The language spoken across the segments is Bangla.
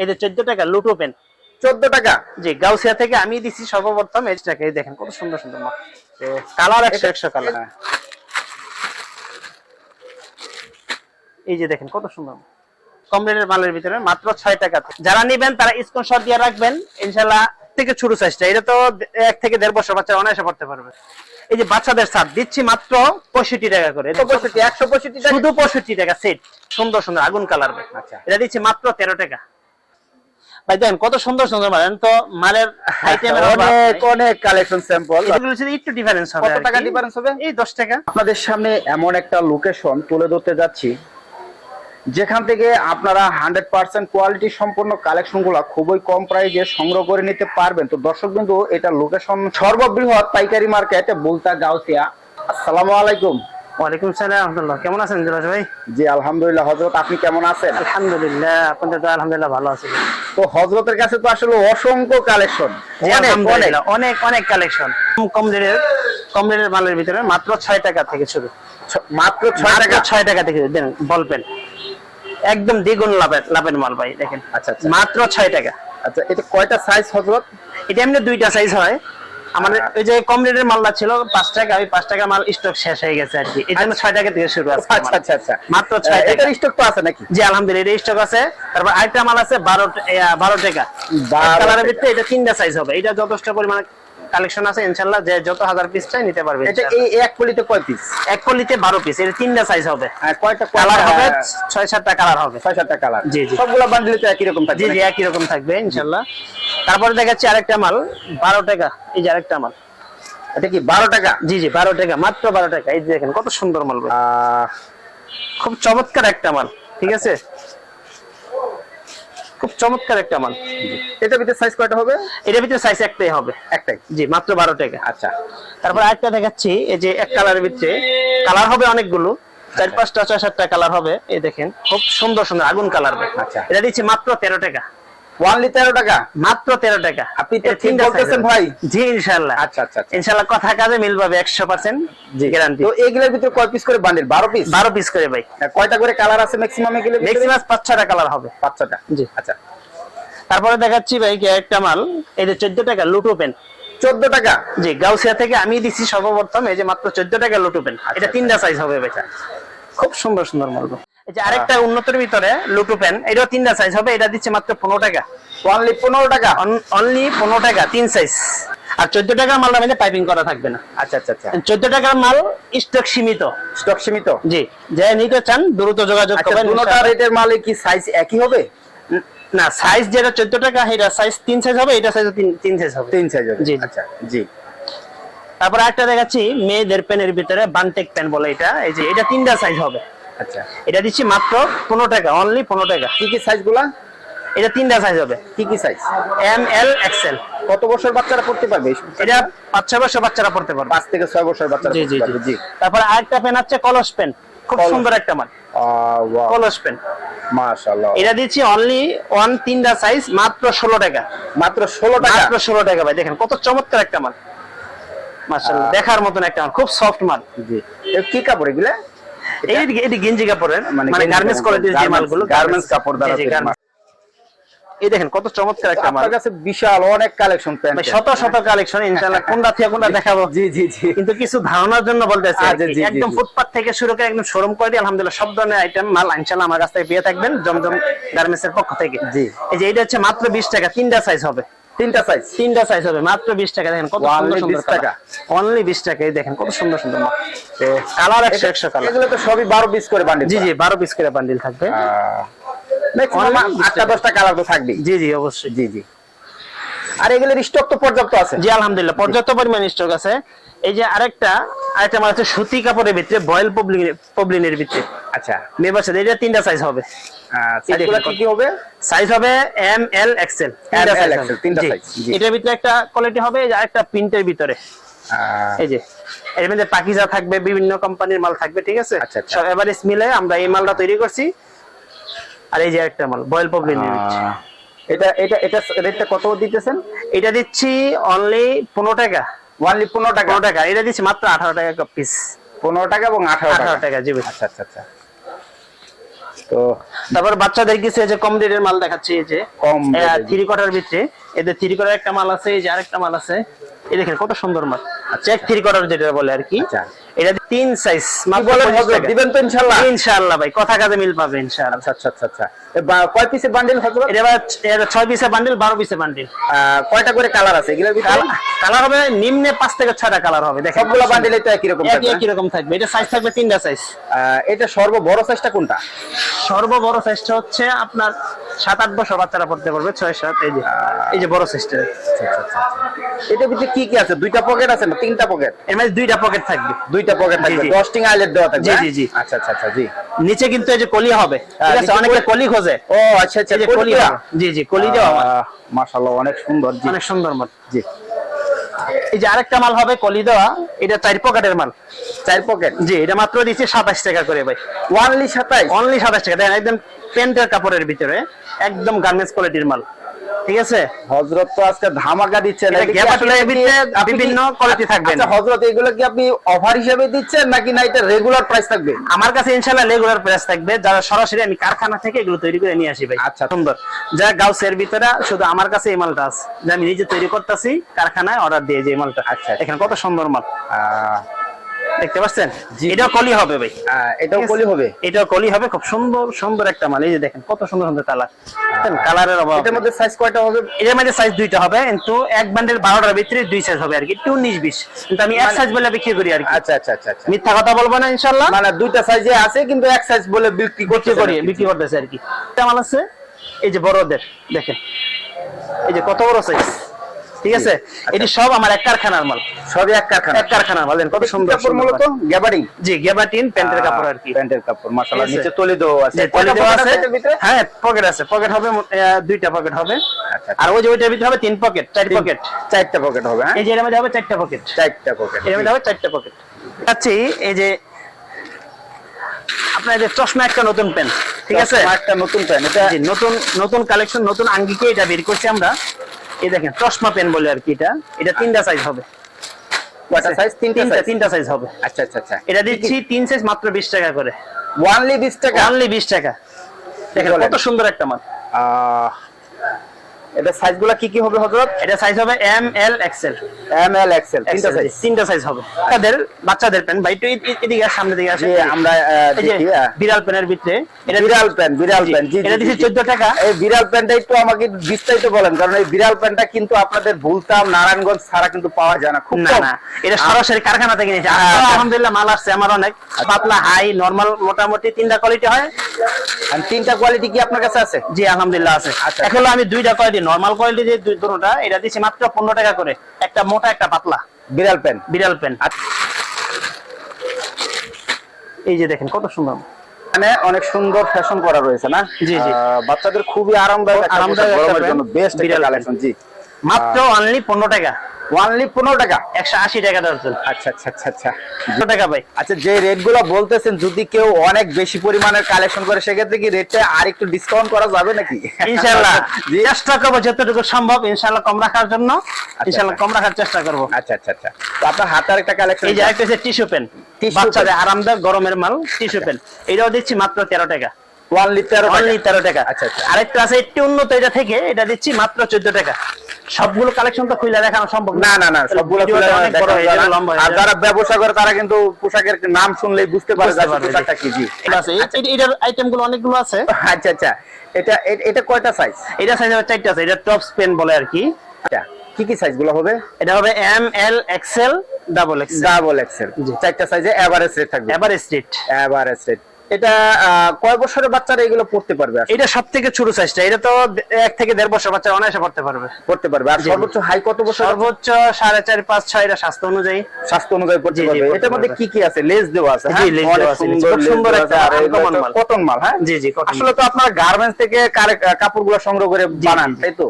এই যে চোদ্দ টাকা লুট ওপেন চোদ্দ টাকা? জি গাউসিয়া থেকে আমি দিছি সর্বপ্রথম এই টাকা এই দেখেন কত সুন্দর সুন্দর মাল কালার একশো একশো কালার হ্যাঁ। এই যে দেখেন কত সুন্দর। কম রেটের মালের ভিতরে মাত্র ছয় টাকা। যারা নিবেন তারা স্ক্রিনশট দিয়ে রাখবেন। ইনশাল্লাহ থেকে ছোট সাইজটা এটা তো এক থেকে দেড় বছর বাচ্চা অনায়াসে পড়তে পারবে। এই যে বাচ্চাদের সাথ দিচ্ছি মাত্র পঁয়ষট্টি টাকা করে। একশো পঁয়ষট্টি টাকা। শুধু পঁয়ষট্টি টাকা সেট। সুন্দর সুন্দর আগুন কালার। আচ্ছা। এটা দিচ্ছি মাত্র তেরো টাকা। ভাই দেখেন কত সুন্দর সুন্দর মাল। তো মালের আইটেমের অনেক অনেক কালেকশন স্যাম্পল একটু ডিফারেন্স হবে কত টাকা ডিফারেন্স হবে? এই দশ টাকা। আপনাদের সামনে এমন একটা লোকেশন তুলে ধরতে যাচ্ছি। যেখান থেকে আপনারা হান্ড্রেড পার্সেন্ট কোয়ালিটি সম্পন্ন কালেকশনগুলা খুবই কম প্রাইজে সংগ্রহ করে নিতে পারবেন। তো দর্শক বিন্দু এটা লোকেশন সর্ববৃহৎ পাইকারি মার্কেট বুলতা গাউসিয়া। আসসালামু আলাইকুম। ওয়ালাইকুম সালাম কেমন আছেন ভাই? জি আলহামদুলিল্লাহ। হজরত আপনি কেমন আছেন? আলহামদুলিল্লাহ আপনাদের তো আলহামদুলিল্লাহ ভালো আছে। তো হজরতের কাছে তো আসলে অসংখ্য কালেকশন। অনেক অনেক। কালেকশন। কম রেটের কম রেটের মালের ভিতরে মাত্র ছয় টাকা থেকে শুরু। মাত্র ছয় টাকা। ছয় টাকা থেকে দেন বল পেন একদম দ্বিগুণ লাভের লাভের মাল ভাই দেখেন। আচ্ছা আচ্ছা। মাত্র ছয় টাকা। আচ্ছা এটা কয়টা সাইজ হজরত? এটা এমনি দুইটা সাইজ হয়। আমাদের ওই যে কম রেটের মালটা ছিল পাঁচ টাকা ওই পাঁচ টাকা মাল স্টক শেষ হয়ে গেছে আর কি। এই জন্য ছয় টাকা থেকে শুরু আছে আচ্ছা আচ্ছা আচ্ছা। মাত্র ছয় টাকা। স্টক তো আছে নাকি? জি আলহামদুলিল্লাহ স্টক আছে। তারপর আরেকটা মাল আছে বারো বারো টাকা। কালারের। ভিতরে এটা তিনটা সাইজ হবে। এটা যথেষ্ট পরিমাণে কালেকশন আছে ইনশাল্লাহ যে যত হাজার পিস চাই নিতে পারবে এটা এই এক পলিতে কয় পিস এক কলিতে বারো পিস এটা তিনটা সাইজ হবে। আর কয়টা কালার হবে হ্যাঁ, ছয় সাতটা কালার হবে। ছয় সাতটা কালার জি, জি। সবগুলো বান্ডিলে তো একই রকম থাকবে জি জি একই রকম থাকবে ইনশাল্লাহ। তারপরে দেখাচ্ছি আরেকটা মাল বারো টাকা। এই যে আরেকটা মাল। এটা কি বারো টাকা? জি জি বারো টাকা মাত্র বারো টাকা। এই যে দেখেন কত সুন্দর মাল খুব চমৎকার একটা মাল ঠিক আছে? খুব চমৎকার একটা মাল। এটা ভিতরে সাইজ কয়টা হবে? এটা ভিতরে সাইজ একটাই হবে। একটাই। জি মাত্র বারো টাকা। আচ্ছা। তারপর আরেকটা দেখাচ্ছি এই যে এক কালারের ভিতরে। কালার হবে অনেকগুলো। চার পাঁচটা ছয় সাতটা কালার হবে। এই দেখেন খুব সুন্দর সুন্দর আগুন কালার আচ্ছা। এটা দিচ্ছি মাত্র তেরো টাকা। ওয়ানলি তেরো টাকা? মাত্র তেরো টাকা। আপনি তো ঠিক বলতেছেন ভাই। জি আচ্ছা আচ্ছা আচ্ছা। কথা কাজে মিল পাবে একশো পার্সেন্ট জি। গ্যারান্টি তো এইগুলোর ভিতরে কয় পিস করে বান্ডিল বারো পিস বারো পিস করে ভাই। কয়টা করে কালার আছে ম্যাক্সিমাম এগুলো ম্যাক্সিমাম পাঁচ কালার হবে। পাঁচ জি। আচ্ছা। তারপরে দেখাচ্ছি ভাই কি একটা মাল। এই যে চোদ্দ টাকা লুটো পেন। চোদ্দ টাকা? জি গাউসিয়া থেকে আমি দিছি সর্বপ্রথম। এই যে মাত্র চোদ্দ টাকা লুটো পেন। এটা তিনটা সাইজ হবে খুব সুন্দর সুন্দর মাল। এই যে আরেকটা উন্নতের ভিতরে লুটু পেন এটাও তিনটা সাইজ হবে এটা দিচ্ছে মাত্র পনেরো টাকা। ওয়ানলি পনেরো টাকা? অনলি পনেরো টাকা তিন সাইজ আর চোদ্দ টাকার মালটা মানে পাইপিং করা থাকবে না। আচ্ছা আচ্ছা আচ্ছা। চোদ্দ টাকার মাল স্টক সীমিত। স্টক সীমিত? জি যে নিতে চান দ্রুত যোগাযোগ আচ্ছা করবেন। রেটের মালে কি সাইজ একই হবে? না সাইজ যেটা চোদ্দ টাকা এটা সাইজ তিন সাইজ হবে এটা সাইজ তিন সাইজ হবে। তিন সাইজ হবে। জি। আচ্ছা জি। তারপর একটা দেখাচ্ছি মেয়েদের পেনের ভিতরে বানটেক পেন বলে এটা। এই যে এটা তিনটা সাইজ হবে। আচ্ছা। এটা দিচ্ছি মাত্র পনেরো টাকা অনলি পনেরো টাকা। কি কি সাইজগুলা? এটা তিনটা সাইজ হবে। কি কি সাইজ এম এল এক্সেল কত বছর বাচ্চারা পড়তে পারবে এটা পাঁচ ছয় বছর বাচ্চারা পড়তে পারবে। পাঁচ থেকে ছয় বছর বাচ্চারা জি জি তারপর আরেকটা পেন আছে কলস পেন খুব সুন্দর একটা মাল কলস পেন মাশাআল্লাহ। এটা দিচ্ছি অনলি ওয়ান তিনটা সাইজ মাত্র ষোলো টাকা। মাত্র ষোলো টাকা? মাত্র ষোলো টাকা ভাই দেখেন কত চমৎকার একটা মাল মাশাআল্লাহ দেখার মতন একটা মাল খুব সফট মাল জি। কি কাপড় এগুলা? এটি গেঞ্জি কাপড়ের মানে মানে গার্মেন্টস কোয়ালিটির যে মালগুলো garments কাপড় দ্বারা এই দেখেন কত চমৎকার একটা মাল। কাছে বিশাল অনেক কালেকশন প্যান্ট। শত শত কালেকশন ইনশাআল্লাহ কোনটা থেকে কোনটা দেখাবো। জি জি জি। কিন্তু কিছু ধারণার জন্য বলতেছি আচ্ছা, একদম ফুটপাত থেকে শুরু করে একদম শোরুম করে আলহামদুলিল্লাহ সব ধরনের আইটেম মাল ইনশাআল্লাহ আমার কাছ থেকে পেয়ে থাকবেন জমজম গার্মেন্টস এর পক্ষ থেকে। জি। এই যে এটা হচ্ছে মাত্র 20 টাকা তিনটা সাইজ হবে। তিনটা সাইজ তিনটা সাইজ হবে মাত্র 20 টাকা। দেখেন কত সুন্দর সুন্দর টাকা? অনলি 20 টাকা এই দেখেন কত সুন্দর সুন্দর কালার 100 100 কালার এগুলো তো সবই বারো পিস করে বান্ডিল জি জি 12 পিস করে বান্ডিল থাকবে। ম্যাক্সিমাম Only 20 আটটা দশটা কালার তো থাকবেই। জি জি অবশ্যই। জি জি। আর এগুলোর স্টক তো পর্যাপ্ত আছে। জি আলহামদুলিল্লাহ পর্যাপ্ত পরিমাণ স্টক আছে। এই যে আরেকটা আরেকটা আছে সুতি কাপড়ের ভিতরে বয়েল পবলিন পবলিনের ভিতরে। আচ্ছা। মেয়ে বাচ্চাদের এটা তিনটা সাইজ হবে। কি কি হবে? সাইজ হবে M L XL M, L, XL, তিনটা size, এটার ভিতরে একটা কোয়ালিটি হবে এই যে আরেকটা প্রিন্টের ভিতরে। এই যে এর মধ্যে পাকিজা থাকবে বিভিন্ন কোম্পানির মাল থাকবে ঠিক আছে? আচ্ছা, আচ্ছা। সব এভারেজ মিলে আমরা এই মালটা তৈরি করছি। আর এই যে একটা মাল বয়েল আহ, এটা এটা এটা রেটটা কত দিতেছেন? এটা দিচ্ছি অনলি পনেরো টাকা। ওয়ানলি পনেরো টাকা? পনেরো টাকা। এটা দিচ্ছি মাত্র আঠারো টাকা পিস পনেরো টাকা এবং আঠারো আঠারো টাকা। টাকা জি আচ্ছা আচ্ছা আচ্ছা। তো তারপর বাচ্চাদের কিছু এই যে কম রেটের মাল দেখাচ্ছি এই যে কম থ্রি কোয়ার্টার ভিতরে এদের থ্রি কোয়ার্টার একটা মাল আছে এই যে আরেকটা মাল আছে। এই দেখেন কত সুন্দর মাল। চেক থ্রি কোয়ার্টার যেটা বলে আর কি। আচ্ছা। এটা তিন সাইজ দিবেন তো ইনশাল্লাহ ইনশাআল্লাহ ভাই কথা কাজে মিল পাবে ইনশাআল্লাহ। আচ্ছা আচ্ছা আচ্ছা আচ্ছা। কয় পিসের বান্ডিল হজরত? এটা এটা ছয় পিসের বান্ডিল বারো পিসের বান্ডিল কয়টা করে কালার আছে? এগুলোর ভিতরে? কালার হবে নিম্নে পাঁচ থেকে ছয়টা কালার হবে দেখেন। সবগুলো বান্ডিলে তো একই রকম থাকবে একই রকম থাকবে। এটা সাইজ থাকবে তিনটা সাইজ এটা সর্ব বড় সাইজটা কোনটা? সর্ববড় সাইজটা হচ্ছে আপনার সাত আট বছর বাচ্চারা পড়তে পারবে ছয় সাত এই যে এই যে বড় সিস্টেম এটার ভিতরে কি কি আছে? দুইটা পকেট আছে না? তিনটা পকেট এর মধ্যে দুইটা পকেট থাকবে। দুইটা পকেট থাকবে। জি। দশটিং আইলেট দেওয়া থাকবে জি, হ্যাঁ? জি, জি। আচ্ছা আচ্ছা আচ্ছা জি। নিচে কিন্তু এই যে কলি হবে। ঠিক আছে অনেকে কলি- খোঁজে। ও আচ্ছা আচ্ছা কলি। জি জি কলি দেওয়া। মাশাআল্লাহ অনেক সুন্দর জি। অনেক সুন্দর মত। জি। এই যে আরেকটা মাল হবে কলি দেওয়া এটা চার পকেটের মাল। চার পকেট? জি এটা মাত্র দিচ্ছে সাতাশ টাকা করে ভাই। ওয়ানলি সাতাশ? অনলি সাতাশ টাকা। দেখেন একদম প্যান্টের কাপড়ের ভিতরে একদম গার্মেন্টস কোয়ালিটির মাল। ঠিক আছে? হজরত তো আজকে ধামাকা দিচ্ছেন। বিভিন্ন কোয়ালিটি থাকবে আচ্ছা হজরত এগুলো কি আপনি অফার হিসেবে দিচ্ছেন নাকি না এটা রেগুলার প্রাইস থাকবে? আমার কাছে ইনশাল্লাহ রেগুলার প্রাইস থাকবে। যারা সরাসরি আমি কারখানা থেকে এগুলো তৈরি করে নিয়ে আসি ভাই। আচ্ছা। সুন্দর। যা গাউসের ভিতরে শুধু আমার কাছে এই মালটা আছে। যে আমি নিজে তৈরি করতেছি কারখানায় অর্ডার দিয়ে যে মালটা। আচ্ছা। এখানে কত সুন্দর মাল। আহ, দেখতে পাচ্ছেন? জি। এটাও কলি হবে ভাই। এটাও কলি হবে। এটাও কলি হবে খুব সুন্দর সুন্দর একটা মাল। এই যে দেখেন কত সুন্দর সুন্দর কালার। কালারের অভাব। এটার মধ্যে সাইজ কয়টা হবে? এটার মধ্যে সাইজ দুইটা হবে কিন্তু এক বান্ডেল বারোটার ভিতরে দুই সাইজ হবে আর কি। একটু উনিশ বিশ। কিন্তু আমি এক মানে- সাইজ বলে বিক্রি করি আর কি। আচ্ছা আচ্ছা আচ্ছা আচ্ছা। মিথ্যা কথা বলব না ইনশাল্লাহ মানে দুইটা সাইজে আছে কিন্তু এক সাইজ বলে বিক্রি করতে করি বিক্রি করতেছে আর কি। একটা মাল আছে এই যে বড়দের দেখেন। এই যে কত বড় সাইজ ঠিক আছে? এটি সব আমার এক কারখানার মাল। সবই এক কারখানা এক কারখানার মাল কত সুন্দর কাপড় মূলত? মাল। গ্যাবারিং জি গেবাটিন প্যান্টের কাপড় আর কি। প্যান্টের কাপড় মাশাআল্লাহ নিচে তলি দেওয়া আছে। কয়টা দেওয়া আছে হ্যাঁ পকেট আছে। পকেট হবে দুইটা পকেট হবে। আচ্ছা, আর ওই যে ওইটার ভিতরে হবে তিন পকেট চার পকেট। চারটা পকেট হবে হ্যাঁ? এই যে এর মধ্যে হবে চারটা পকেট। চারটা পকেট এর মধ্যে হবে চারটা পকেট। আচ্ছা এই যে আপনার যে চশমা একটা নতুন পেন ঠিক আছে? একটা নতুন প্যান্ট এটা নতুন নতুন কালেকশন নতুন আঙ্গিকে এটা বের করছি আমরা। এই দেখেন চশমা পেন বলে আর কি এটা। এটা তিনটা সাইজ হবে। কয়টা সাইজ তিনটা সাইজ তিনটা সাইজ হবে। আচ্ছা আচ্ছা আচ্ছা। এটা দিচ্ছি তিন সাইজ মাত্র বিশ টাকা করে। ওয়ানলি 20 টাকা? অনলি বিশ টাকা। দেখেন? কত সুন্দর একটা মাল। আহ, এটা সাইজগুলো কি কি হবে হযরত? এটা সাইজ হবে M L XL M L XL তিনটা সাইজ তিনটা সাইজ হবে। বাচ্চাদের বাচ্চাদের পেন ভাই একটু এদিকে সামনে দিকে আসে। আমরা আহ, এই যে দেখি বিড়াল পেনের ভিতরে এটা বিড়াল প্যান্ট বিড়াল প্যান্ট জি এটা জি। চোদ্দ টাকা। এই বিড়াল প্যান্টটা একটু আমাকে বিস্তারিত বলেন কারণ এই বিড়াল প্যান্টটা কিন্তু আপনাদের ভুলতাম নারায়ণগঞ্জ ছাড়া কিন্তু পাওয়া যায় না খুব না না এটা সরাসরি কারখানা থেকে নিয়েছে। আচ্ছা। আলহামদুলিল্লাহ মাল আসছে আমার অনেক। পাতলা হাই নরমাল মোটামুটি তিনটা কোয়ালিটি হয়। আর তিনটা কোয়ালিটি কি আপনার কাছে আছে? জি আলহামদুলিল্লাহ আছে। আচ্ছা। এখন আমি দুইটা কোয়ালিটি নরমাল কোয়ালিটি যে দুটোটা এটা দিচ্ছি মাত্র পনেরো টাকা করে। একটা মোটা একটা পাতলা। বিড়াল পেন। বিড়াল পেন। এই যে দেখেন কত সুন্দর। মানে অনেক সুন্দর ফ্যাশন করা রয়েছে না? জি, জি। বাচ্চাদের খুবই আরামদায়ক আরামদায়ক গরমের জন্য বেস্ট একটা বিড়াল কালেকশন জি। মাত্র অনলি পনেরো টাকা। ওয়ানলি পনেরো টাকা? একশো আশি টাকা দর্জন আচ্ছা আচ্ছা আচ্ছা আচ্ছা। পনেরো টাকা ভাই। আচ্ছা যে রেটগুলো বলতেছেন যদি কেউ অনেক বেশি পরিমাণের কালেকশন করে সেক্ষেত্রে কি রেটটা আর একটু ডিসকাউন্ট করা যাবে নাকি? ইনশাল্লাহ চেষ্টা করব যতটুকু সম্ভব ইনশাল্লাহ কম রাখার জন্য। ইনশাল্লাহ কম রাখার চেষ্টা করব। আচ্ছা আচ্ছা আচ্ছা। তো আপনার হাতের একটা কালেকশন এই যে একটা টিস্যু পেন বাচ্চাদের আরামদায়ক গরমের মাল টিস্যু পেন এটাও দিচ্ছি মাত্র তেরো টাকা। অনলি টাকা। আচ্ছা, আচ্ছা। আরেকটা আছে একটু উন্নত এটা থেকে এটা দিচ্ছি মাত্র চোদ্দ টাকা। সবগুলো কালেকশন তো খুলে দেখানো সম্ভব না। না না সবগুলো অনেক বড় দেখানো যায় যাবে, না। লম্বা আর যারা ব্যবসা করে তারা কিন্তু পোশাকের নাম শুনলেই বুঝতে পারে যে বুঝতে আসলে পারবে, পোশাকটা কি জি। এটা আছে। এটার অনেকগুলো আচ্ছা আচ্ছা। এটা এটা কয়টা সাইজ এটা সাইজ চারটা আছে। এটা টপস পেন বলে আর কি। আচ্ছা। কি কি সাইজগুলো হবে? এটা হবে M L XL double XL double XL. চারটা সাইজে এভারেজ রেট থাকবে। এবার স্ট্রিট এভারেজ রেট এটা কয় বছরের বাচ্চারা এগুলো পড়তে পারবে? এটা সব থেকে ছোট সাইজটা এটা তো এক থেকে দেড় বছর বাচ্চা অনায়াসে পড়তে পারবে। পড়তে পারবে। আর। সর্বোচ্চ হাই কত বছর সর্বোচ্চ সাড়ে চার পাঁচ ছয় এটা স্বাস্থ্য অনুযায়ী। স্বাস্থ্য অনুযায়ী পড়তে পারবে। এটার মধ্যে কি কি আছে? লেস দেওয়া আছে জি, হ্যাঁ? দেওয়া আছে, সুন্দর একটা। কটন মাল। হ্যাঁ? জি, জি, আসলে তো আপনারা গার্মেন্টস থেকে কাপড়গুলো সংগ্রহ করে বানান তাই তো?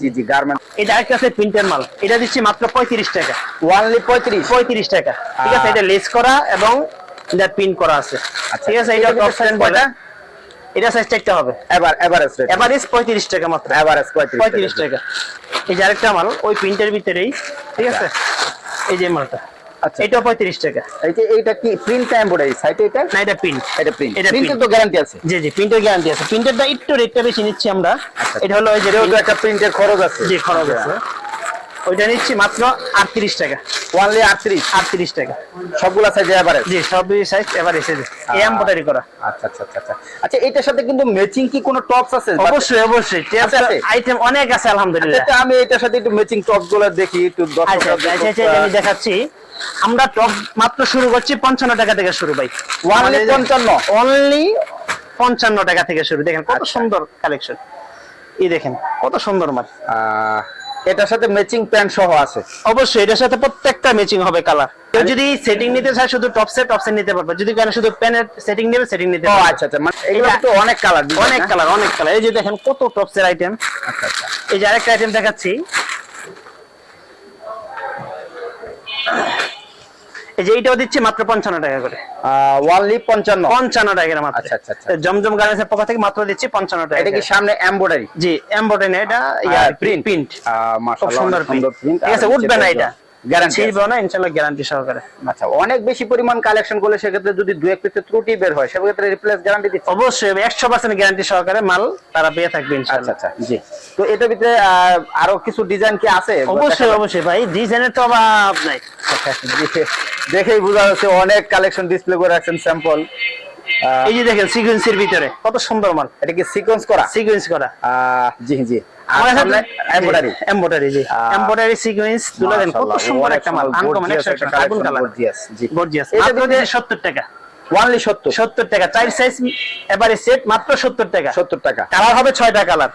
জি জি গার্মেন্ট এটা একটা আছে প্রিন্টের মাল। এটা দিচ্ছি মাত্র পঁয়ত্রিশ টাকা। ওয়ানলি পঁয়ত্রিশ? পঁয়ত্রিশ টাকা। ঠিক আছে এটা লেস করা এবং এটা প্রিন্ট করা আছে। আচ্ছা, ঠিক আছে এটা এটা টপ পেন কয়টা? এটা সাইজ চারটা হবে। এবার এভারেজ রেট এভারেজ পঁয়ত্রিশ টাকা মাত্র। এভারেজ পঁয়ত্রিশ পঁয়ত্রিশ টাকা। এই যে আরেকটা মাল ওই প্রিন্টের ভিতরেই ঠিক আছে? এই যে মালটা। আচ্ছা। এটাও পঁয়ত্রিশ টাকা। এই যে এইটা কি প্রিন্ট এমব্রয়ডারি সাইটে এটা? না এটা প্রিন্ট এটা প্রিন্ট এটা প্রিন্টের তো গ্যারান্টি আছে। জি জি প্রিন্টের গ্যারান্টি আছে। প্রিন্টেরটা একটু রেটটা বেশি নিচ্ছি আমরা। আচ্ছা। এটা হলো ওই যে একটা প্রিন্টের খরচ আছে। জি খরচ আছে। ওইটা নিচ্ছি মাত্র আটত্রিশ টাকা। ওয়ানলি আটত্রিশ? আটত্রিশ টাকা। সবগুলা সাইজে এভারেজ জি সব সাইজ এবার এসেছে এমব্রয়ডারি করা। আচ্ছা আচ্ছা আচ্ছা আচ্ছা। আচ্ছা এটার সাথে কিন্তু ম্যাচিং কি কোনো টপস আছে? অবশ্যই অবশ্যই। আছে, আছে? আইটেম অনেক আছে আলহামদুলিল্লাহ। আচ্ছা, আমি এটার সাথে একটু ম্যাচিং টপসগুলো দেখি একটু আচ্ছা আচ্ছা আচ্ছা, আচ্ছা, আমি দেখাচ্ছি। আমরা টপ মাত্র শুরু করছি পঞ্চান্ন টাকা থেকে শুরু ভাই। Only 55? অনলি পঞ্চান্ন? টাকা থেকে শুরু। দেখেন কত আচ্ছা। সুন্দর কালেকশন এই দেখেন কত সুন্দর মাল। আহ, এটার সাথে ম্যাচিং প্যান্ট সহ আছে। অবশ্যই এটার সাথে প্রত্যেকটা ম্যাচিং হবে কালার কেউ যদি সেটিং নিতে চায় শুধু টপ টপসে টপসে নিতে পারবে। যদি কেন শুধু প্যানের সেটিং নেবে সেটিং নিতে পারবে। আচ্ছা আচ্ছা মানে এগুলো তো অনেক কালার অনেক কালার অনেক কালার এই যে দেখেন কত টপ সেট আইটেম আচ্ছা আচ্ছা। এই যে আরেকটা আইটেম দেখাচ্ছি। এই যে এইটাও দিচ্ছি মাত্র পঞ্চান্ন টাকা করে। ওয়ানলি পঞ্চান্ন। পঞ্চান্ন টাকা মাত্র। আচ্ছা, আচ্ছা, আচ্ছা। জমজম গার্মেন্টসের পক্ষ থেকে মাত্র দিচ্ছি পঞ্চান্ন টাকা এটা কি সামনে এমব্রয়ডারি জি এমব্রয়ডারি এটা প্রিন্ট প্রিন্ট খুব সুন্দর প্রিন্ট ঠিক আছে উঠবে না এটা। গ্যারান্টি ছিড়বে না ইনশাআল্লাহ গ্যারান্টি সহকারে। আচ্ছা অনেক বেশি পরিমাণ কালেকশন করলে সেক্ষেত্রে যদি দু এক পিসে ত্রুটি বের হয় সেক্ষেত্রে রিপ্লেস গ্যারান্টি দিচ্ছে। অবশ্যই একশো পার্সেন্ট গ্যারান্টি সহকারে মাল তারা পেয়ে থাকবে আচ্ছা ইনশাআল্লাহ। আচ্ছা জি। তো এটার ভিতরে আরও কিছু ডিজাইন কি আছে? অবশ্যই অবশ্যই ভাই। ডিজাইনের তো অভাব নাই। দেখেই বোঝা যাচ্ছে অনেক কালেকশন ডিসপ্লে করে রাখছেন স্যাম্পল এই যে দেখেন সিকোয়েন্সের ভিতরে। কত সুন্দর মাল। এটা কি সিকোয়েন্স করা? সিকোয়েন্স করা। জি জি। আর আমার সামনে এমব্রয়ডারি এমব্রয়ডারি জি। এমব্রয়ডারি সিকোয়েন্স তুলে দেন। কত সুন্দর একটা মাল। আনকমন একশো একশো আগুন কালার গর্জিয়াস জি। গর্জিয়াস মাত্র দিতে দিচ্ছি সত্তর টাকা। ওয়ানলি 70 সত্তর টাকা। চার সাইজ এবারে সেট মাত্র সত্তর টাকা। 70 টাকা। কালার হবে কালার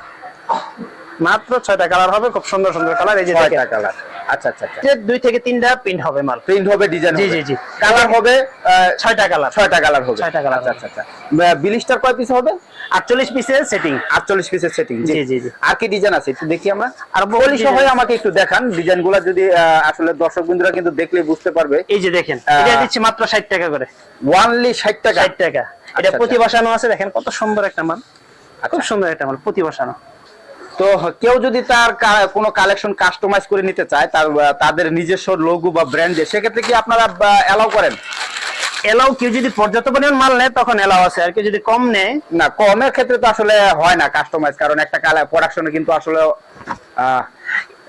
মাত্র কালার হবে। খুব সুন্দর সুন্দর কালার এই যে কালার আচ্ছা আচ্ছা আচ্ছা। যে দুই থেকে তিনটা প্রিন্ট হবে মাল। প্রিন্ট হবে ডিজাইন জি, জি, জি। কালার হবে ছয়টা কালার ছয়টা কালার হবে। ছয়টা colour আচ্ছা আচ্ছা আচ্ছা। কয় পিস হবে? আটচল্লিশ পিসের সেটিং 48 পিসের সেটিং জি, জি, জি। আর কি ডিজাইন আছে একটু দেখি আমরা? আর আছে। আমাকে একটু দেখান। ডিজাইনগুলো যদি আসলে দর্শক বিন্দুরা কিন্তু দেখলে বুঝতে পারবে। এই যে দেখেন এটা দিচ্ছি মাত্র ষাট টাকা করে। ওয়ানলি 60 টাকা। ষাট টাকা। এটা আচ্ছা, প্রতি বসানো আছে দেখেন কত সুন্দর একটা মাল। খুব সুন্দর একটা মাল প্রতি বসানো। তো কেউ যদি তার কোনো কালেকশন কাস্টমাইজ করে নিতে চায় তার তাদের নিজস্ব লোগো বা ব্র্যান্ডে সেক্ষেত্রে কি আপনারা এলাও করেন? এলাও কেউ যদি পর্যাপ্ত পরিমাণ মাল নেয় তখন এলাও আছে। আর কেউ যদি কম নেয় না কমের ক্ষেত্রে তো আসলে হয় না কাস্টমাইজ কারণ একটা প্রোডাকশনে কিন্তু আসলে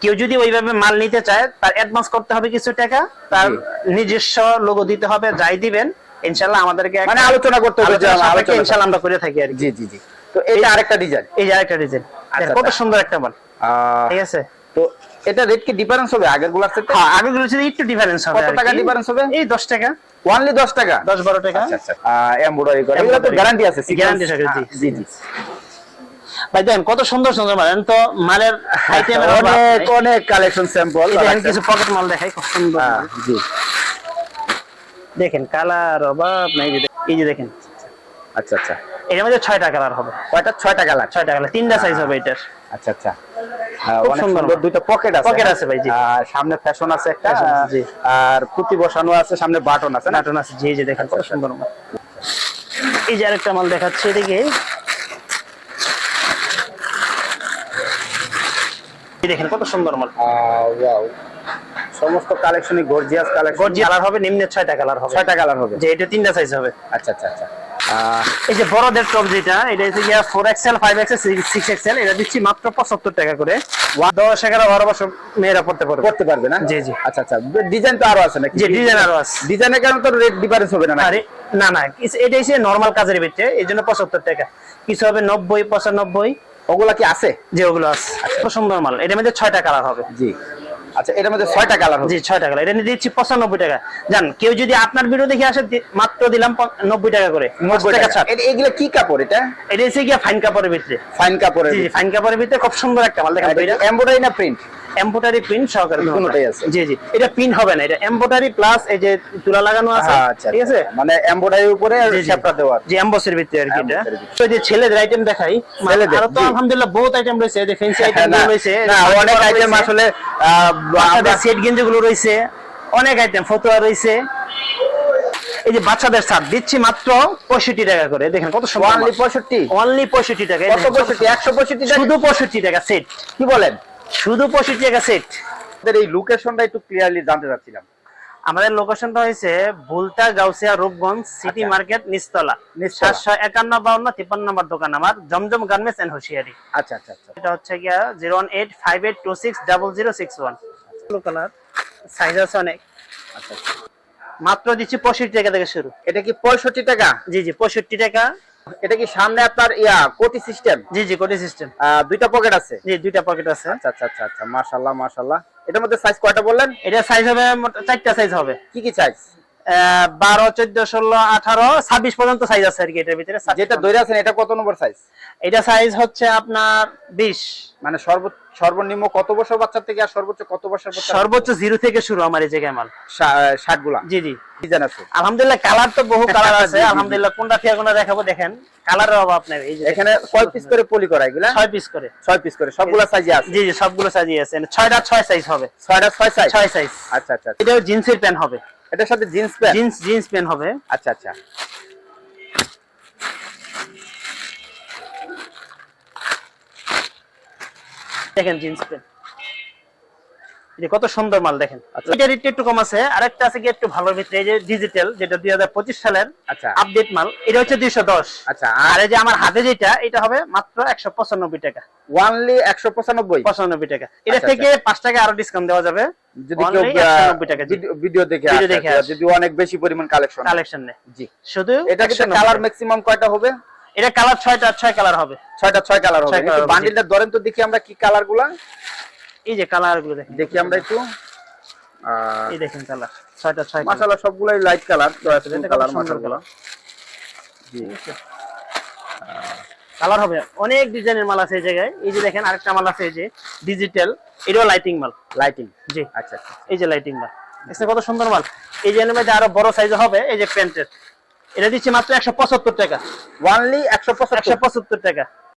কেউ যদি ওইভাবে মাল নিতে চায় তার অ্যাডভান্স করতে হবে কিছু টাকা তার নিজস্ব লোগো দিতে হবে যাই দিবেন ইনশাল্লাহ আমাদেরকে মানে আলোচনা করতে হবে ইনশাল্লাহ আমরা করে থাকি আর কি। জি জি জি। তো এটা আরেকটা ডিজাইন এই যে আরেকটা ডিজাইন কত আচ্ছা। সুন্দর একটা মাল ঠিক আছে। তো এটা রেট কি ডিফারেন্স হবে আগেরগুলার হ্যাঁ আগে গুলো ছিল একটু ডিফারেন্স হবে কত টাকা difference হবে? এই 10 টাকা। ওয়ানলি 10 টাকা? 10 12 টাকা। আচ্ছা আচ্ছা। এমব্রয়ডারি করে এগুলো তো গ্যারান্টি আছে থাকে, জি। জি ভাই দেখেন কত সুন্দর সুন্দর মাল। তো মালের আইটেমের অনেক অনেক কালেকশন স্যাম্পল দেখেন কিছু পকেট মাল দেখাই খুব সুন্দর। হ্যাঁ জি। দেখেন কালার অভাব নাই। এই যে দেখেন। আচ্ছা আচ্ছা। এর মধ্যে ছয়টা কালার হবে। কয়টা? ছয়টা কালার। ছয়টা কালার তিনটা সাইজ হবে এটার। আচ্ছা আচ্ছা। অনেক সুন্দর। সুন্দর দুইটা পকেট আছে। Pocket? আছে ভাই, জি। সামনে ফ্যাশন আছে একটা জি। আর পুঁতি বসানো আছে সামনে বাটন আছে না? আছে জি জি দেখেন কত সুন্দর এই যে আরেকটা মাল দেখাচ্ছি এদিকে। দেখেন কত সুন্দর মাল। ওয়াও সমস্ত কালেকশনই গর্জিয়াস কালেকশন কালার হবে নিম্নে ছয়টা কালার হবে। ছয়টা কালার হবে। যে এটা তিনটা সাইজ হবে। আচ্ছা আচ্ছা আচ্ছা। এই যে বড়দের টপ যেটা এটা হচ্ছে গিয়া four XL five XL six XL এটা দিচ্ছি মাত্র পঁচাত্তর টাকা করে। দশ এগারো বারো বছর মেয়েরা পড়তে পারবে। করতে পারবে না? জি, জি। আচ্ছা আচ্ছা ডিজাইন তো আরও আছে নাকি? জি, design আরও আছে। ডিজাইনের কারণে তো রেট ডিফারেন্স হবে না আরে না না এটা হচ্ছে নর্মাল কাজের ভিতরে এই জন্য পঁচাত্তর টাকা। কিছু হবে নব্বই পঁচানব্বই। ওগুলা কি আছে? যে ওগুলো আছে। খুব সুন্দর মাল। এটার মধ্যে ছয়টা কালার হবে। জি। আচ্ছা এটার মধ্যে ছয়টা কালার হবে। জি ছয় টাকা এটা নিয়ে দিচ্ছি পঁচানব্বই টাকা। জান কেউ যদি আপনার ভিডিও দেখে আসে মাত্র দিলাম প- নব্বই টাকা করে। টাকা ছাড়। এগুলো কি কাপড় এটা? এটা হচ্ছে গিয়া ফাইন কাপড়ের ভিতরে। ফাইন কাপড়ের জি ফাইন কাপড়ের ভিতরে খুব সুন্দর একটা মাল দেখেন এটা এমব্রয়ডারি না প্রিন্ট এমব্রয়ডারি প্রিন্ট সহকারে দুটোটাই আছে। জি জি। এটা প্রিন্ট হবে না এটা এমব্রয়ডারি প্লাস এই যে তুলা লাগানো আছে আচ্ছা ঠিক আছে? মানে এমব্রয়ডারির উপরে জি, জি। দেওয়া যে এমবসের ভিতরে আর কি এটা। তো যে ছেলেদের আইটেম দেখাই ছেলেদের, আর তো আলহামদুলিল্লাহ বহুত আইটেম রয়েছে যে ফ্যান্সি আইটেম রয়েছে না, অনেক আইটেম আসলে আমরা- সেট গেঞ্জি গুলো রয়েছে অনেক আইটেম ফতুয়া রয়েছে। এই যে বাচ্চাদের সাত দিচ্ছি মাত্র পঁয়ষট্টি টাকা করে দেখেন কত সুন্দর only 65 অনলি পঁয়ষট্টি টাকা পঁয়ষট্টি? একশো পঁয়ষট্টি? শুধু পঁয়ষট্টি টাকা সেট কি বলেন? শুধু পঁয়ষট্টি টাকা সেট এই লোকেশনটা একটু ক্লিয়ারলি জানতে চাচ্ছিলাম। আমাদের লোকেশনটা হয়েছে ভুলতা গাউসিয়া রূপগঞ্জ সিটি আচ্ছা। মার্কেট নিস্তলা নিস্তলা। সাতশো একান্ন বাউন্ন তিপ্পান্ন নম্বর দোকান আমার জমজম গার্মেন্টস এন্ড হুশিয়ারি আচ্ছা আচ্ছা আচ্ছা। এটা হচ্ছে গিয়া zero one eight five eight two six double zero six one colour size আছে অনেক। আচ্ছা আচ্ছা। মাত্র দিচ্ছি পঁয়ষট্টি টাকা থেকে শুরু। এটা কি পঁয়ষট্টি টাকা? জি জি পঁয়ষট্টি টাকা। এটা কি সামনে আপনার ইয়া কোটি সিস্টেম জি জি কোটি সিস্টেম দুইটা পকেট আছে? জি দুইটা পকেট আছে। আচ্ছা আচ্ছা আচ্ছা আচ্ছা মাশাআল্লাহ মাশাআল্লাহ। এটার মধ্যে সাইজ কয়টা বললেন? এটা সাইজ হবে চারটা সাইজ হবে। কি কি সাইজ বারো চোদ্দ ষোলো আঠারো ছাব্বিশ পর্যন্ত সাইজ আছে আর কি এটার ভিতরে যেটা আছেন এটা কত নম্বর সাইজ এটা সাইজ হচ্ছে আপনার বিশ। মানে সর্ব সর্বনিম্ন কত বছর বাচ্চা থেকে আর সর্বোচ্চ কত বছর বাচ্চা সর্বোচ্চ জিরো থেকে শুরু আমার এই জায়গায় মাল ষাটগুলা জি জি। ডিজাইন আছে? আলহামদুলিল্লাহ কালার তো বহু কালার আছে। আলহামদুলিল্লাহ কোনটা থেকে কোনটা দেখাবো দেখেন। কালারের অভাব নেই। এই যে এখানে কয় পিস করে পলি করা এগুলা? ছয় পিস করে। ছয় পিস করে সবগুলা সাইজে আছে? জি জি সবগুলো সাজিয়ে আছে। ছয়টা ছয় সাইজ হবে। ছয়টা ছয় সাইজ ছয় সাইজ আচ্ছা আচ্ছা আচ্ছা। এটাও জিন্সের প্যান্ট হবে। এটার সাথে jeans pant jeans jeans pant হবে। আচ্ছা আচ্ছা। দেখেন জিন্স প্যান্ট এটা কত সুন্দর মাল দেখেন। আচ্ছা। এটা রেট একটু কম আছে আরেকটা আছে কি একটু ভালো ভিতরে এই যে ডিজিটাল যেটা দুই হাজার পঁচিশ সালের আচ্ছা। আপডেট মাল এটা হচ্ছে দুইশো দশ। আচ্ছা আর এই যে আমার হাতে যেটা এটা হবে মাত্র একশো পঁচানব্বই টাকা। ওয়ানলি একশো পঁচানব্বই? পঁচানব্বই টাকা। এটা আচ্ছা, থেকে পাঁচ টাকা আরও ডিসকাউন্ট দেওয়া যাবে। যদি কেউ Only 190 টাকা, জি। ভিডিও- দেখে। যদি অনেক বেশি পরিমাণ কালেকশন কালেকশন নেই জি। শুধু এটা কিন্তু কালার ম্যাক্সিমাম কয়টা হবে? এটা কালার ছয়টা ছয় কালার হবে। ছয়টা ছয় কালার হবে। বান্ডিলটা ধরেন তো দেখি আমরা কি কালারগুলা। এই যে কালারগুলো দেখেন। দেখি আমরা একটু। এই দেখেন কালার ছয়টা ছয় colour। মাশাআল্লাহ সবগুলাই লাইট কালার এটা কত কালার মাশাআল্লাহ। জি। কালার হবে। অনেক ডিজাইনের মাল আছে এই জায়গায়। এই যে দেখেন আরেকটা মাল আছে এই যে ডিজিটাল এটাও লাইটিং মাল। লাইটিং জি। আচ্ছা আচ্ছা। এই যে লাইটিং মাল। দেখছেন কত সুন্দর মাল। এই যে এর মধ্যে আরও বড় সাইজ হবে এই যে প্যান্টের এটা দিচ্ছি মাত্র একশো পঁচাত্তর টাকা। ওয়ানলি একশো একশো পঁচাত্তর টাকা।